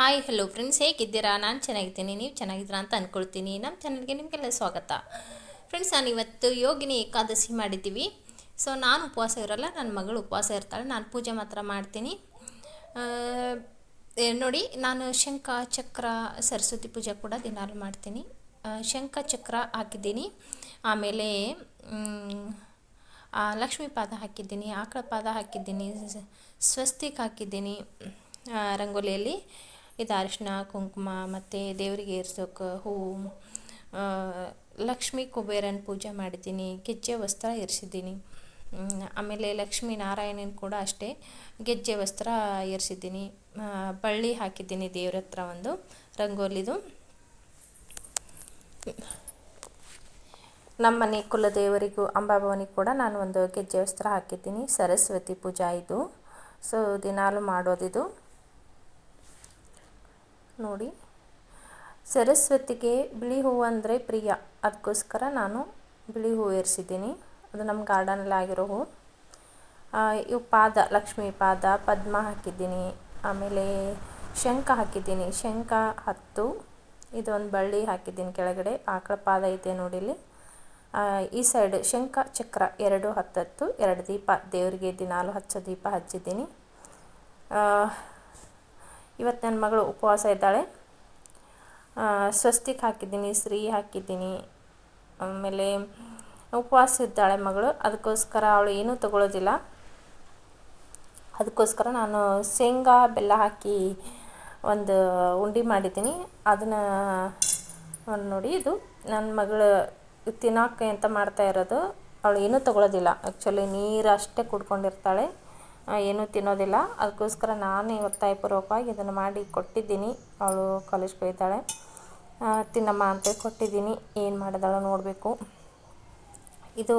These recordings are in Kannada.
ಹಾಯ್ ಹಲೋ ಫ್ರೆಂಡ್ಸ್ ಹೇಗಿದ್ದೀರಾ? ನಾನು ಚೆನ್ನಾಗಿದ್ದೀನಿ. ನೀವು ಚೆನ್ನಾಗಿದ್ದೀರಾ ಅಂತ ಅಂದ್ಕೊಳ್ತೀನಿ ನಮ್ಮ ಚಾನಲ್ಗೆ ನಿಮಗೆಲ್ಲ ಸ್ವಾಗತ. ಫ್ರೆಂಡ್ಸ್ ನಾನು ಇವತ್ತು ಯೋಗಿನಿ ಏಕಾದಶಿ ಮಾಡಿದ್ದೀವಿ. ಸೊ ನಾನು ಉಪವಾಸ ಇರೋಲ್ಲ ನನ್ನ ಮಗಳು ಉಪವಾಸ ಇರ್ತಾಳೆ. ನಾನು ಪೂಜೆ ಮಾತ್ರ ಮಾಡ್ತೀನಿ. ನೋಡಿ, ನಾನು ಶಂಖ, ಚಕ್ರ, ಸರಸ್ವತಿ ಪೂಜೆ ಕೂಡ ದಿನಾಲು ಮಾಡ್ತೀನಿ. ಶಂಖ, ಚಕ್ರ ಹಾಕಿದ್ದೀನಿ. ಆಮೇಲೆ ಲಕ್ಷ್ಮೀ ಪಾದ ಹಾಕಿದ್ದೀನಿ. ಆಕಳ ಪಾದ ಹಾಕಿದ್ದೀನಿ. ಸ್ವಸ್ತಿಕ್ ಹಾಕಿದ್ದೀನಿ. ರಂಗೋಲಿಯಲ್ಲಿ. ಇದು ಅರಿಶಿನ ಕುಂಕುಮ ಮತ್ತು ದೇವರಿಗೆ ಏರ್ಸೋಕೆ ಹೂವು ಲಕ್ಷ್ಮೀ ಕುಬೇರನ ಪೂಜೆ ಮಾಡಿದ್ದೀನಿ, ಗೆಜ್ಜೆ ವಸ್ತ್ರ ಏರಿಸಿದ್ದೀನಿ. ಆಮೇಲೆ ಲಕ್ಷ್ಮೀ ನಾರಾಯಣನ ಕೂಡ ಅಷ್ಟೇ ಗೆಜ್ಜೆ ವಸ್ತ್ರ ಏರಿಸಿದ್ದೀನಿ. ಬಳ್ಳಿ ಹಾಕಿದ್ದೀನಿ ದೇವ್ರ ಹತ್ರ ಒಂದು ರಂಗೋಲಿದು. ನಮ್ಮ ಮನೆ ಕುಲದೇವರಿಗೂ, ಅಂಬಾಭವನಿಗೆ ಕೂಡ ನಾನು ಒಂದು ಗೆಜ್ಜೆ ವಸ್ತ್ರ ಹಾಕಿದ್ದೀನಿ. ಸರಸ್ವತಿ ಪೂಜಾ ಇದು. ಸೊ, ದಿನಾಲು ಮಾಡೋದಿದು. ನೋಡಿ. ಸರಸ್ವತಿಗೆ ಬಿಳಿ ಹೂವು ಅಂದರೆ ಪ್ರಿಯ. ಅದಕ್ಕೋಸ್ಕರ ನಾನು ಬಿಳಿ ಹೂವು ಏರಿಸಿದ್ದೀನಿ. ಅದು ನಮ್ಮ ಗಾರ್ಡನಲ್ಲಿ ಆಗಿರೋ ಹೂವು ಇವು ಪಾದ ಲಕ್ಷ್ಮೀ ಪಾದ ಪದ್ಮ ಹಾಕಿದ್ದೀನಿ. ಆಮೇಲೆ ಶಂಖ ಹಾಕಿದ್ದೀನಿ. ಶಂಖ ಹತ್ತು. ಇದೊಂದು ಬಳ್ಳಿ ಹಾಕಿದ್ದೀನಿ ಕೆಳಗಡೆ. ಆಕಳ ಪಾದ ಇದೆ ನೋಡಿ ಇಲ್ಲಿ. ಆ, ಈ ಸೈಡ್ ಶಂಖ ಚಕ್ರ ಎರಡು ಹತ್ತತ್ತು. ಎರಡು ದೀಪ. ದೇವರಿಗೆ ದಿನಾಲು ಹಚ್ಚೋ ದೀಪ ಹಚ್ಚಿದ್ದೀನಿ. ಇವತ್ತು ನನ್ನ ಮಗಳು ಉಪವಾಸ ಇದ್ದಾಳೆ. ಸ್ವಸ್ತಿಕ್ ಹಾಕಿದ್ದೀನಿ ಶ್ರೀ ಹಾಕಿದ್ದೀನಿ. ಆಮೇಲೆ ಉಪವಾಸ ಇದ್ದಾಳೆ ಮಗಳು. ಅದಕ್ಕೋಸ್ಕರ ಅವಳು ಏನೂ ತಗೊಳ್ಳೋದಿಲ್ಲ ಅದಕ್ಕೋಸ್ಕರ ನಾನು ಶೇಂಗಾ, ಬೆಲ್ಲ ಹಾಕಿ ಒಂದು ಉಂಡೆ ಮಾಡಿದ್ದೀನಿ. ಅದನ್ನು ನೋಡಿ, ಇದು ನನ್ನ ಮಗಳು ತಿನ್ನೋಕೆ ಅಂತ ಮಾಡ್ತಾ ಇರೋದು, ಅವಳು ಏನೂ ತಗೊಳ್ಳೋದಿಲ್ಲ ಆ್ಯಕ್ಚುಲಿ ನೀರು ಅಷ್ಟೇ ಕುಡ್ಕೊಂಡಿರ್ತಾಳೆ. ಏನೂ ತಿನ್ನೋದಿಲ್ಲ. ಅದಕ್ಕೋಸ್ಕರ ನಾನೇ ಒತ್ತಾಯಪೂರ್ವಕವಾಗಿ ಇದನ್ನು ಮಾಡಿ ಕೊಟ್ಟಿದ್ದೀನಿ. ಅವಳು ಕಾಲೇಜ್ಗೆ ಹೋಗ್ತಾಳೆ ತಿನ್ನಮ್ಮ ಅಂತ ಕೊಟ್ಟಿದ್ದೀನಿ. ಏನು ಮಾಡಿದಾಳೋ ನೋಡಬೇಕು. ಇದು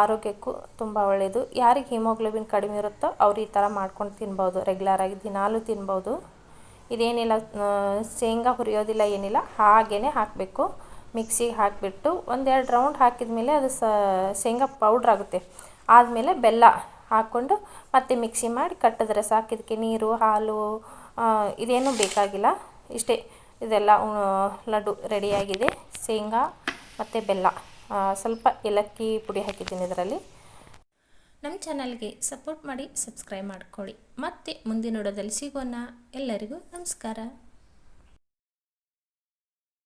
ಆರೋಗ್ಯಕ್ಕೂ ತುಂಬ ಒಳ್ಳೆಯದು ಯಾರಿಗೆ ಹಿಮೋಗ್ಲೋಬಿನ್ ಕಡಿಮೆ ಇರುತ್ತೋ ಅವ್ರು ಈ ಥರ ಮಾಡ್ಕೊಂಡು ತಿನ್ಬೋದು. ರೆಗ್ಯುಲರಾಗಿ ದಿನಾಲೂ ತಿನ್ಬೋದು. ಇದೇನಿಲ್ಲ ಶೇಂಗಾ ಹುರಿಯೋದಿಲ್ಲ, ಏನಿಲ್ಲ. ಹಾಗೇ ಹಾಕಬೇಕು. ಮಿಕ್ಸಿಗೆ ಹಾಕಿಬಿಟ್ಟು ಒಂದೆರಡು ರೌಂಡ್ ಹಾಕಿದ ಮೇಲೆ ಅದು ಸ, ಶೇಂಗಾ ಪೌಡ್ರ್ ಆಗುತ್ತೆ. ಆದಮೇಲೆ ಬೆಲ್ಲ. ಹಾಕ್ಕೊಂಡು ಮತ್ತೆ ಮಿಕ್ಸಿ ಮಾಡಿ ಕಟ್ಟಿದ್ರೆ ಸಾಕು. ಇದಕ್ಕೆ ನೀರು, ಹಾಲು ಇದೇನೂ ಬೇಕಾಗಿಲ್ಲ. ಇಷ್ಟೇ. ಇದೆಲ್ಲ ಲಡ್ಡು ರೆಡಿಯಾಗಿದೆ. ಶೇಂಗಾ ಮತ್ತು ಬೆಲ್ಲ. ಸ್ವಲ್ಪ ಏಲಕ್ಕಿ ಪುಡಿ ಹಾಕಿದ್ದೀನಿ ಇದರಲ್ಲಿ. ನಮ್ಮ ಚಾನಲ್ಗೆ ಸಪೋರ್ಟ್ ಮಾಡಿ, ಸಬ್ಸ್ಕ್ರೈಬ್ ಮಾಡ್ಕೊಳ್ಳಿ. ಮತ್ತೆ ಮುಂದಿನ ನೋಡೋದಲ್ಲಿ ಸಿಗೋಣ. ಎಲ್ಲರಿಗೂ ನಮಸ್ಕಾರ.